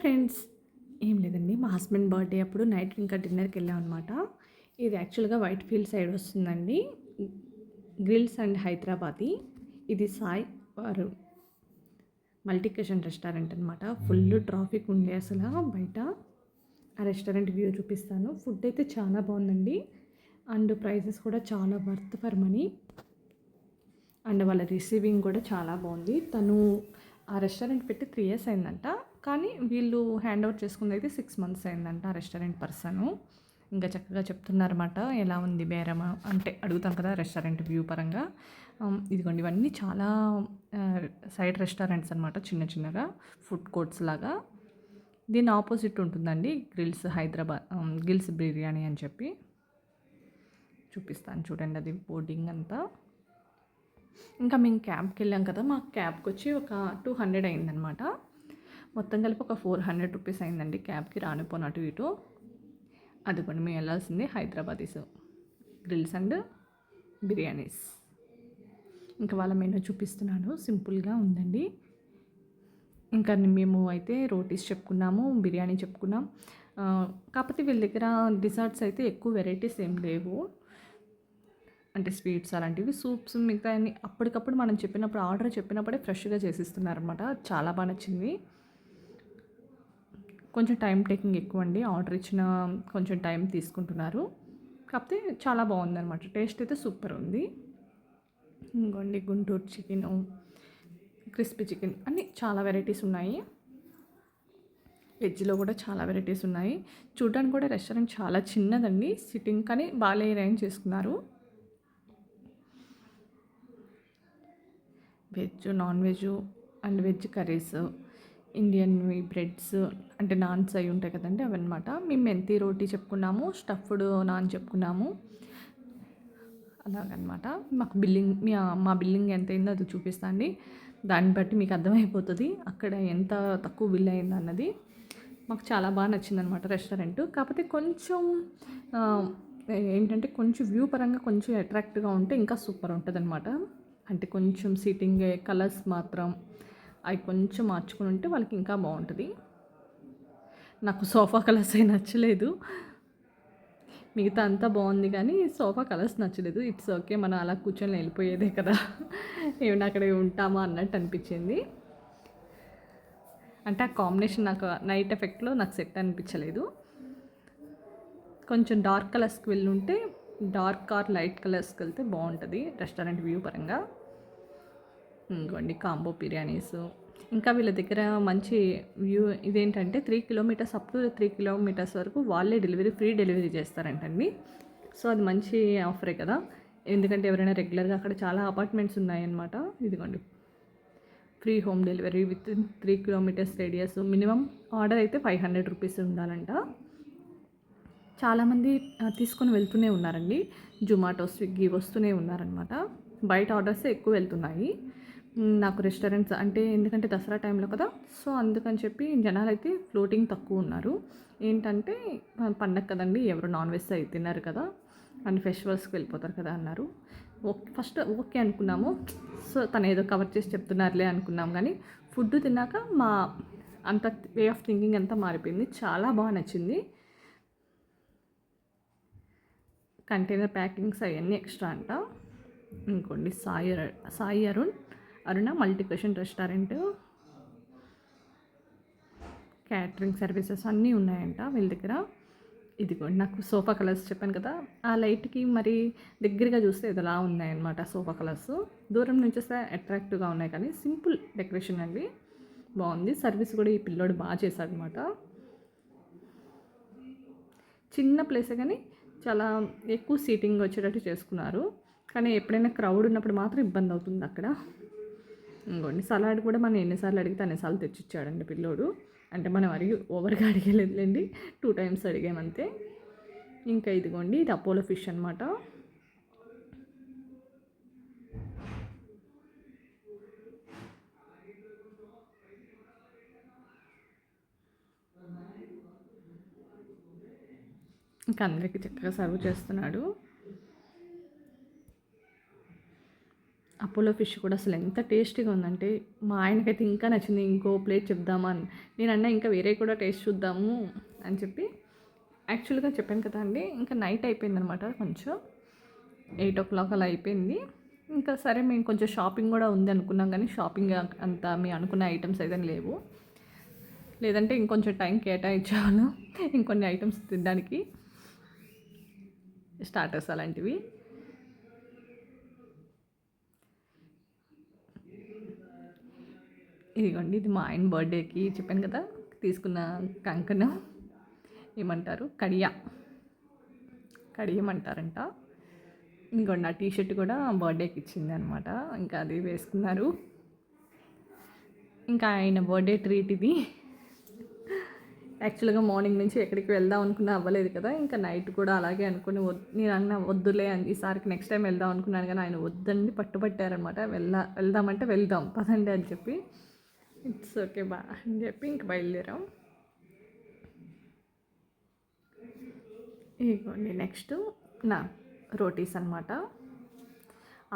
Friends ఏం లేదండి. మా హస్బెండ్ బర్త్డే అప్పుడు నైట్ ఇంకా డిన్నర్కి వెళ్ళాం అనమాట ఇది యాక్చువల్గా వైట్ ఫీల్డ్ సైడ్ వస్తుందండి. Grills and Hyderabadi. ఇది సాయి వారు మల్టీ కిచెన్ రెస్టారెంట్ అనమాట ఫుల్ ట్రాఫిక్ ఉండే అసలు బయట. ఆ రెస్టారెంట్ వ్యూ చూపిస్తాను. ఫుడ్ అయితే చాలా బాగుందండి. అండ్ ప్రైజెస్ కూడా చాలా వర్త్ ఫర్ మనీ. అండ్ వాళ్ళ రిసీవింగ్ కూడా చాలా బాగుంది. తను ఆ రెస్టారెంట్ పెట్టి త్రీ ఇయర్స్ అయిందంట. కానీ వీళ్ళు హ్యాండ్ అవుట్ చేసుకుంది అయితే సిక్స్ మంత్స్ అయిందంట ఆ రెస్టారెంట్ పర్సన్. ఇంకా చక్కగా చెప్తున్నారన్నమాట ఎలా ఉంది బేరమా అంటే అడుగుతాం కదా రెస్టారెంట్ వ్యూ పరంగా. ఇదిగోండి ఇవన్నీ చాలా సైడ్ రెస్టారెంట్స్ అనమాట చిన్న చిన్నగా ఫుడ్ కోర్ట్స్ లాగా. దీని ఆపోజిట్ ఉంటుందండి grills Hyderabad grills gills biryani అని చెప్పి. చూపిస్తాను చూడండి అది బోర్డింగ్ అంతా. ఇంకా మేము క్యాబ్కి వెళ్ళాం కదా మా క్యాబ్కి వచ్చి ఒక టూ హండ్రెడ్ అయిందనమాట మొత్తం కలిపి ఒక ఫోర్ హండ్రెడ్ రూపీస్ అయిందండి క్యాబ్కి రానిపోను అటు ఇటు. అదిగోండి మేము వెళ్ళాల్సింది హైదరాబాదీస్ గ్రిల్స్ అండ్ బిర్యానీస్. ఇంకా వాళ్ళ మెనూ చూపిస్తున్నాను సింపుల్గా ఉందండి. ఇంకా మేము అయితే రోటీస్ చెప్పుకున్నాము బిర్యానీ చెప్పుకున్నాం. కాకపోతే వీళ్ళ దగ్గర డిజర్ట్స్ అయితే ఎక్కువ వెరైటీస్ ఏం లేవు. అంటే స్వీట్స్ అలాంటివి సూప్స్ మిగతా అన్ని అప్పటికప్పుడు మనం చెప్పినప్పుడు ఆర్డర్ చెప్పినప్పుడే ఫ్రెష్గా చేసిస్తున్నారనమాట చాలా బాగా నచ్చింది. కొంచెం టైం టేకింగ్ ఎక్కువ అండి ఆర్డర్ ఇచ్చిన కొంచెం టైం తీసుకుంటున్నారు. కాకపోతే చాలా బాగుందన్నమాట. టేస్ట్ అయితే సూపర్ ఉంది. ఇంకోండి గుంటూరు చికెన్ క్రిస్పీ చికెన్ అన్నీ చాలా వెరైటీస్ ఉన్నాయి. వెజ్లో కూడా చాలా వెరైటీస్ ఉన్నాయి. చూడడానికి కూడా రెస్టారెంట్ చాలా చిన్నదండి. సిట్టింగ్ కానీ బాగా అరేంజ్ చేసుకున్నారు. Veg non veg and veg curries Indian breads అంటే నాన్స్ అవి ఉంటాయి కదండి అవన్నమాట. మేము మెంతి రోటీ చెప్పుకున్నాము స్టఫ్డ్ నాన్ చెప్పుకున్నాము. అలాగనమాట. మాకు బిల్లింగ్ మీ మా బిల్లింగ్ ఎంత అయిందో అది చూపిస్తాండి దాన్ని బట్టి మీకు అర్థమైపోతుంది అక్కడ ఎంత తక్కువ బిల్ అయింది అన్నది. మాకు చాలా బాగా నచ్చింది అనమాట రెస్టారెంట్. కాకపోతే కొంచెం ఏంటంటే కొంచెం వ్యూ పరంగా కొంచెం అట్రాక్ట్గా ఉంటే ఇంకా సూపర్ ఉంటుంది అంటే కొంచెం సీటింగ్ కలర్స్ మాత్రం అవి కొంచెం మార్చుకుని ఉంటే వాళ్ళకి ఇంకా బాగుంటుంది. నాకు సోఫా కలర్స్ అయి నచ్చలేదు. మిగతా అంతా బాగుంది కానీ సోఫా కలర్స్ నచ్చలేదు. ఇట్స్ ఓకే మనం అలా కూర్చొని వెళ్ళిపోయేదే కదా. ఏమైనా అక్కడ ఉంటామా అన్నట్టు అనిపించింది. అంటే ఆ కాంబినేషన్ నాకు నైట్ ఎఫెక్ట్లో నాకు సెట్ అనిపించలేదు. కొంచెం డార్క్ కలర్స్కి వెళ్ళి ఉంటే డార్క్ ఆర్ లైట్ కలర్స్కి వెళ్తే బాగుంటుంది రెస్టారెంట్ వ్యూ పరంగా. ఇంకోండి కాంబో బిర్యానీస్. ఇంకా వీళ్ళ దగ్గర మంచి వ్యూ ఇదేంటంటే three kilometres up to three kilometres వరకు వాళ్ళే డెలివరీ ఫ్రీ డెలివరీ చేస్తారంటండి. సో అది మంచి ఆఫరే కదా. ఎందుకంటే ఎవరైనా రెగ్యులర్గా అక్కడ చాలా అపార్ట్మెంట్స్ ఉన్నాయన్నమాట. ఇదిగోండి. Free home delivery with three kilometres radius. Minimum order అయితే ఫైవ్ హండ్రెడ్ రూపీస్ ఉండాలంట. చాలామంది తీసుకొని వెళ్తూనే ఉన్నారండి. జొమాటో స్విగ్గీ వస్తూనే ఉన్నారనమాట బయట ఆర్డర్స్ ఎక్కువ వెళ్తున్నాయి. నాకు రెస్టారెంట్స్ అంటే ఎందుకంటే దసరా టైంలో కదా సో అందుకని చెప్పి జనాలు అయితే ఫ్లోటింగ్ తక్కువ ఉన్నారు. ఏంటంటే పండగ కదండి ఎవరు నాన్ వెజ్ అయి తిన్నారు కదా అండ్ ఫెస్టివల్స్కి వెళ్ళిపోతారు కదా అన్నారు. ఓకే ఫస్ట్ ఓకే అనుకున్నాము. సో తను ఏదో కవర్ చేసి చెప్తున్నారులే అనుకున్నాం కానీ ఫుడ్ తిన్నాక మా అంత వే ఆఫ్ థింకింగ్ అంతా మారిపోయింది. చాలా బాగా నచ్చింది. కంటైనర్ ప్యాకింగ్స్ అవన్నీ ఎక్స్ట్రా అంట. ఇంకోండి Sai Sai Arun. Aruna multi cuisine restaurant. Catering services అన్నీ ఉన్నాయంట వీళ్ళ దగ్గర. ఇదిగోండి నాకు సోఫా కలర్స్ చెప్పాను కదా. ఆ లైట్కి మరి దగ్గరగా చూస్తే ఇదిలా ఉన్నాయన్నమాట సోఫా కలర్స్. దూరం నుంచి వస్తే అట్రాక్టివ్గా ఉన్నాయి కానీ సింపుల్ డెకరేషన్ అండి. బాగుంది. సర్వీస్ కూడా ఈ పిల్లోడు బాగా చేశాడనమాట చిన్న ప్లేసే కానీ చాలా ఎక్కువ సీటింగ్ వచ్చేటట్టు చేసుకున్నారు. కానీ ఎప్పుడైనా క్రౌడ్ ఉన్నప్పుడు మాత్రం ఇబ్బంది అవుతుంది అక్కడ. ఇంకోండి సలాడ్ కూడా మనం ఎన్నిసార్లు అడిగితే అన్నిసార్లు తెచ్చిచ్చాడండి పిల్లోడు. అంటే మనం అడిగి ఓవర్గా అడిగలేదులేండి టూ టైమ్స్ అడిగామంతే ఇంకా ఇదిగోండి ఇది అపోలో ఫిష్ అనమాట ఇంకా అందరికీ చక్కగా సర్వ్ చేస్తున్నాడు. అపోలో ఫిష్ కూడా అసలు ఎంత టేస్టీగా ఉందంటే మా ఆయనకైతే ఇంకా నచ్చింది. ఇంకో ప్లేట్ చెప్దామా అని. నేను అన్నా ఇంకా వేరే కూడా టేస్ట్ చూద్దాము అని చెప్పి యాక్చువల్గా చెప్పాను కదా అండి. ఇంకా నైట్ అయిపోయిందనమాట కొంచెం. ఎయిట్ ఓ క్లాక్ అలా అయిపోయింది. ఇంకా సరే మేము కొంచెం షాపింగ్ కూడా ఉంది అనుకున్నాం కానీ షాపింగ్ అంత మేము అనుకున్న ఐటమ్స్ అయితే లేవు. లేదంటే ఇంకొంచెం టైం కేటాయించాను. ఇంకొన్ని ఐటమ్స్ తినడానికి స్టార్టర్స్ అలాంటివి. ఇదిగోండి ఇది మా ఆయన బర్త్డేకి చెప్పాను కదా తీసుకున్న కంకణం. ఏమంటారు? కడియా. కడియమంటారంట. ఇంకోండి ఆ టీషర్ట్ కూడా బర్త్డేకి ఇచ్చింది అనమాట ఇంకా అది వేసుకున్నారు. ఇంకా ఆయన బర్త్డే ట్రీట్ ఇది. యాక్చువల్గా మార్నింగ్ నుంచి ఎక్కడికి వెళ్దాం అనుకున్నా అవ్వలేదు కదా ఇంకా నైట్ కూడా అలాగే అనుకుని నేను అన్న వద్దులే అని ఈసారికి నెక్స్ట్ టైం వెళ్దాం అనుకున్నాను కానీ ఆయన వద్దండి పట్టుబట్టారనమాట. వెళ్దా వెళ్దామంటే వెళ్దాం పదండి అని చెప్పి. ఇట్స్ ఓకే బా అని చెప్పి ఇంక బయలుదేరాం ఇదిగోండి నెక్స్ట్ నా రోటీస్ అనమాట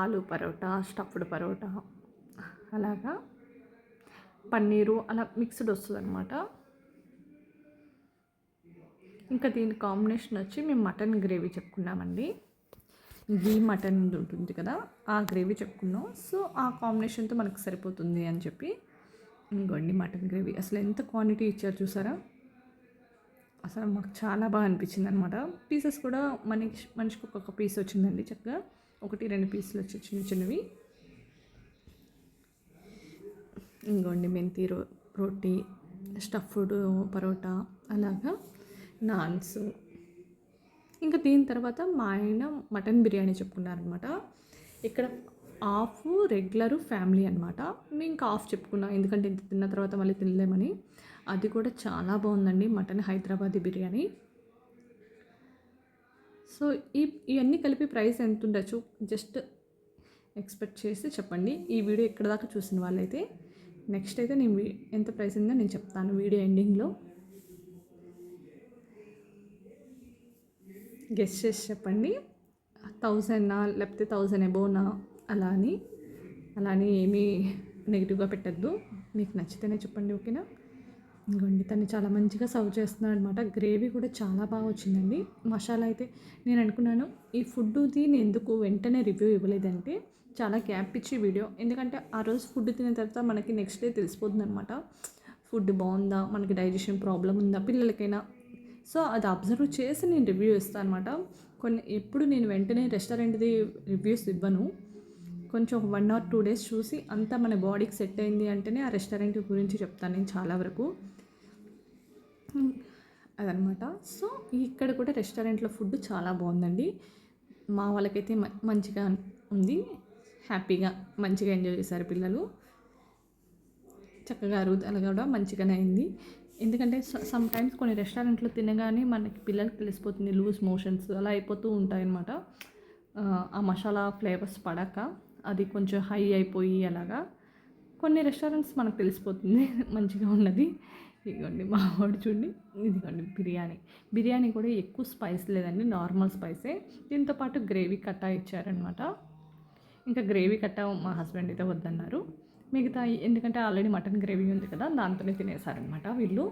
ఆలు పరోటా స్టఫ్డ్ పరోటా అలాగా. పన్నీరు అలా మిక్స్డ్ వస్తుంది అనమాట ఇంకా దీని కాంబినేషన్ వచ్చి మేము మటన్ గ్రేవీ చెప్పుకున్నామండి. గీ మటన్ ఉంటుంది కదా ఆ గ్రేవీ చెప్పుకున్నాం. సో ఆ కాంబినేషన్తో మనకు సరిపోతుంది అని చెప్పి ఇంకోండి మటన్ గ్రేవీ. అసలు ఎంత క్వాంటిటీ ఇచ్చారు చూసారా? అసలు మాకు చాలా బాగా అనిపించింది అనమాట పీసెస్ కూడా మనకి మనిషికి ఒక్కొక్క పీస్ వచ్చిందండి చక్కగా. ఒకటి రెండు పీసులు వచ్చి చిన్న చిన్నవి. ఇంకోండి మెంతి రో రోటీ స్టఫ్డ్ పరోటా అలాగా నాన్స్. ఇంకా దీని తర్వాత మా ఆయన మటన్ బిర్యానీ చెప్పుకున్నారనమాట ఇక్కడ హాఫ్ రెగ్యులర్ ఫ్యామిలీ అనమాట మేము ఇంకా హాఫ్ చెప్పుకున్నాం ఎందుకంటే ఇంత తిన్న తర్వాత మళ్ళీ తినలేమని. అది కూడా చాలా బాగుందండి మటన్ హైదరాబాదీ బిర్యానీ. సో ఈ ఇవన్నీ కలిపి ప్రైస్ ఎంత ఉండొచ్చు జస్ట్ ఎక్స్పెక్ట్ చేసి చెప్పండి. ఈ వీడియో ఎక్కడ దాకా చూసిన వాళ్ళైతే నెక్స్ట్ అయితే నేను ఎంత ప్రైస్ ఉందో నేను చెప్తాను వీడియో ఎండింగ్లో. గెస్ట్ చేసి చెప్పండి. థౌజండ్నా లేకపోతే థౌజండ్ ఎబోనా అలా అని. అలా అని ఏమీ నెగిటివ్గా పెట్టద్దు. మీకు నచ్చితేనే చెప్పండి ఓకేనా? ఇంకోండి తను చాలా మంచిగా సర్వ్ చేస్తున్నాడు అనమాట గ్రేవీ కూడా చాలా బాగా వచ్చిందండి. మసాలా అయితే నేను అనుకున్నాను ఈ ఫుడ్ది నేను ఎందుకు వెంటనే రివ్యూ ఇవ్వలేదంటే చాలా గ్యాప్ ఇచ్చి వీడియో. ఎందుకంటే ఆ రోజు ఫుడ్ తిన్న తర్వాత మనకి నెక్స్ట్ డే తెలిసిపోతుంది అనమాట ఫుడ్ బాగుందా? మనకి డైజెషన్ ప్రాబ్లం ఉందా? పిల్లలకైనా. సో అది అబ్జర్వ్ చేసి నేను రివ్యూ ఇస్తాను అనమాట కొన్ని ఎప్పుడు నేను వెంటనే రెస్టారెంట్ది రివ్యూస్ ఇవ్వను. కొంచెం ఒక వన్ ఆర్ టూ డేస్ చూసి అంతా మన బాడీకి సెట్ అయింది అంటేనే ఆ రెస్టారెంట్ గురించి చెప్తాను నేను చాలా వరకు. అదనమాట సో ఇక్కడ కూడా రెస్టారెంట్లో ఫుడ్ చాలా బాగుందండి. మా వాళ్ళకైతే మంచిగా ఉంది. హ్యాపీగా మంచిగా ఎంజాయ్ చేశారు పిల్లలు. చక్కగా అరుగుదల కూడా మంచిగానే అయింది. ఎందుకంటే సమ్ టైమ్స్ కొన్ని రెస్టారెంట్లో తినగానే మనకి పిల్లలకి తెలిసిపోతుంది లూజ్ మోషన్స్ అలా అయిపోతూ ఉంటాయన్నమాట. ఆ మసాలా ఫ్లేవర్స్ పడక. అది కొంచెం హై అయిపోయి అలాగా. కొన్ని రెస్టారెంట్స్ మనకు తెలిసిపోతుంది మంచిగా ఉన్నది. ఇదిగోండి మా వాడు చూడండి. ఇదిగోండి బిర్యానీ. బిర్యానీ కూడా ఎక్కువ స్పైస్ లేదండి నార్మల్ స్పైసే. దీంతో పాటు గ్రేవీ కట్టా ఇచ్చారనమాట ఇంకా గ్రేవీ కట్టా మా హస్బెండ్ అయితే వద్దన్నారు. మిగతా ఎందుకంటే ఆల్రెడీ మటన్ గ్రేవీ ఉంది కదా దాంతోనే తినేసారనమాట వీళ్ళు.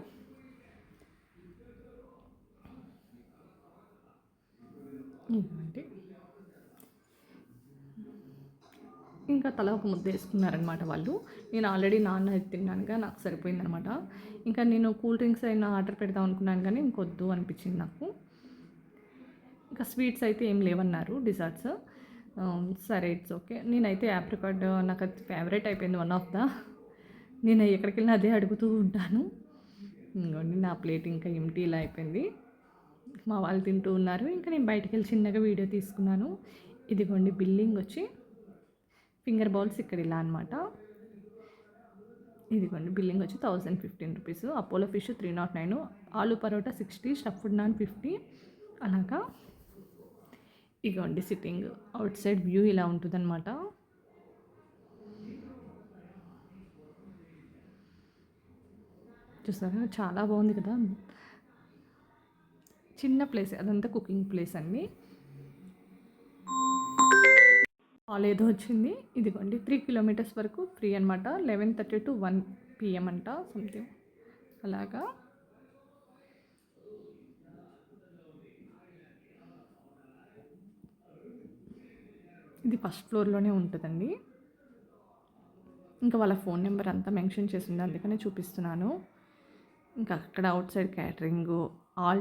అంటే ఇంకా తల ఒక ముద్ద వేసుకున్నారనమాట వాళ్ళు. నేను ఆల్రెడీ నాన్న తిన్నానుగా నాకు సరిపోయిందనమాట. ఇంకా నేను కూల్ డ్రింక్స్ అయినా ఆర్డర్ పెడదాం అనుకున్నాను కానీ ఇంకొద్దు అనిపించింది నాకు. ఇంకా స్వీట్స్ అయితే ఏం లేవన్నారు డిజర్ట్స్. సరే ఇట్స్ ఓకే. నేనైతే యాప్రికాడ్ నాకు అది ఫేవరెట్ అయిపోయింది వన్ ఆఫ్ ద. నేను ఎక్కడికి వెళ్ళినా అదే అడుగుతూ ఉంటాను. ఇంకోండి నా ప్లేట్ ఇంకా ఎంటీ ఇలా అయిపోయింది. మా వాళ్ళు తింటూ ఉన్నారు. ఇంకా నేను బయటకు వెళ్ళి చిన్నగా వీడియో తీసుకున్నాను. ఇదిగోండి బిల్లింగ్ వచ్చి ఫింగర్ బౌల్స్ ఇక్కడ ఇలా అనమాట ఇదిగోండి బిల్లింగ్ వచ్చి thousand fifteen rupees. Apollo fish three naught nine aloo paratha sixty stuffed naan fifty. అలాగా? ఇగోండి సిట్టింగ్. అవుట్ సైడ్ వ్యూ ఇలా ఉంటుందన్నమాట. చూసారా? చాలా బాగుంది కదా. చిన్న ప్లేస్ అదంతా కుకింగ్ ప్లేస్ అండి కాల్ ఏదో వచ్చింది. ఇదిగోండి త్రీ కిలోమీటర్స్ వరకు ఫ్రీ అనమాట eleven thirty to one PM అంట సంథింగ్ అలాగా. ఇది ఫస్ట్ ఫ్లోర్లోనే ఉంటుందండి. ఇంకా వాళ్ళ ఫోన్ నెంబర్ అంతా మెన్షన్ చేసింది అందుకనే చూపిస్తున్నాను. ఇంకా అక్కడ అవుట్ సైడ్ క్యాటరింగ్ ఆల్